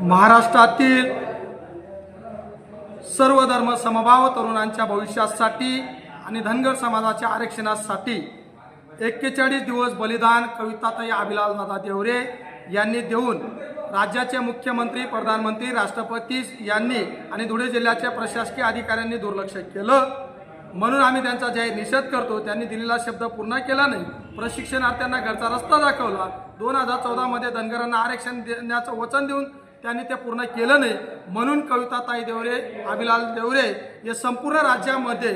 महाराष्ट्रातील सर्व धर्म समभाव तरुणांच्या भविष्यासाठी आणि धनगर समाजाच्या आरक्षणासाठी एक्केचाळीस दिवस बलिदान कविताताई अभिलाल दादा देवरे यांनी देऊन राज्याचे मुख्यमंत्री प्रधानमंत्री राष्ट्रपती यांनी आणि धुळे जिल्ह्याच्या प्रशासकीय अधिकाऱ्यांनी दुर्लक्ष केलं. म्हणून आम्ही त्यांचा जाहीर निषेध करतो त्यांनी दिलेला शब्द पूर्ण केला नाही. प्रशिक्षणार्थ्यांना घरचा रस्ता दाखवला. दोन हजार चौदामध्ये धनगरांना आरक्षण देण्याचं वचन देऊन त्यांनी ते पूर्ण केलं नाही. म्हणून कविताताई देवरे अभिलाल देवरे हे संपूर्ण राज्यामध्ये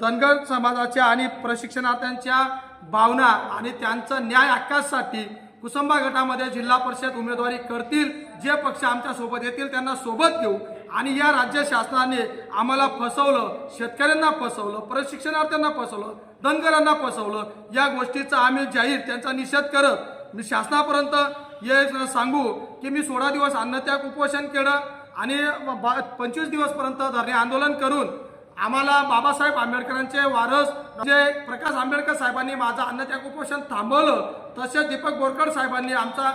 धनगर समाजाच्या आणि प्रशिक्षणार्थ्यांच्या भावना आणि त्यांचा न्याय हक्कासाठी कुसुंबा गटामध्ये जिल्हा परिषद उमेदवारी करतील जे पक्ष आमच्यासोबत येतील त्यांना सोबत घेऊ. आणि या राज्य शासनाने आम्हाला फसवलं शेतकऱ्यांना फसवलं प्रशिक्षणार्थ्यांना फसवलं धनगरांना फसवलं या गोष्टीचा आम्ही जाहीर त्यांचा निषेध करत मी शासनापर्यंत हे सांगू की मी सोळा दिवस अन्नत्याग उपोषण केलं आणि बा- पंचवीस दिवसपर्यंत धरणे आंदोलन करून आम्हाला बाबासाहेब आंबेडकरांचे वारस जे प्रकाश आंबेडकर साहेबांनी माझं अन्नत्याग उपोषण थांबवलं तसेच दीपक बोरकर साहेबांनी आमचा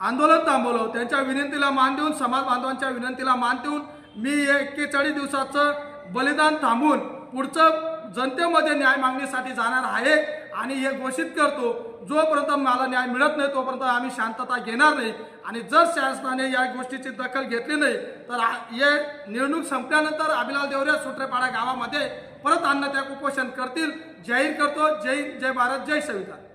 आंदोलन थांबवलं. त्यांच्या विनंतीला मान देऊन समाज बांधवांच्या विनंतीला मान देऊन मी एक्केचाळीस दिवसाचं बलिदान थांबून पुढचं जनतेमध्ये न्याय मागणीसाठी जाणार आहे आणि हे घोषित करतो जोपर्यंत मला न्याय मिळत नाही तोपर्यंत आम्ही शांतता घेणार नाही. आणि जर शासनाने या गोष्टीची दखल घेतली नाही तर हे निवडणूक संपल्यानंतर अभिलाल देवरे सुट्रेपाडा गावामध्ये परत अन्न त्या उपोषण करतील. जाहीर करतो. जय जय भारत जय संविधान.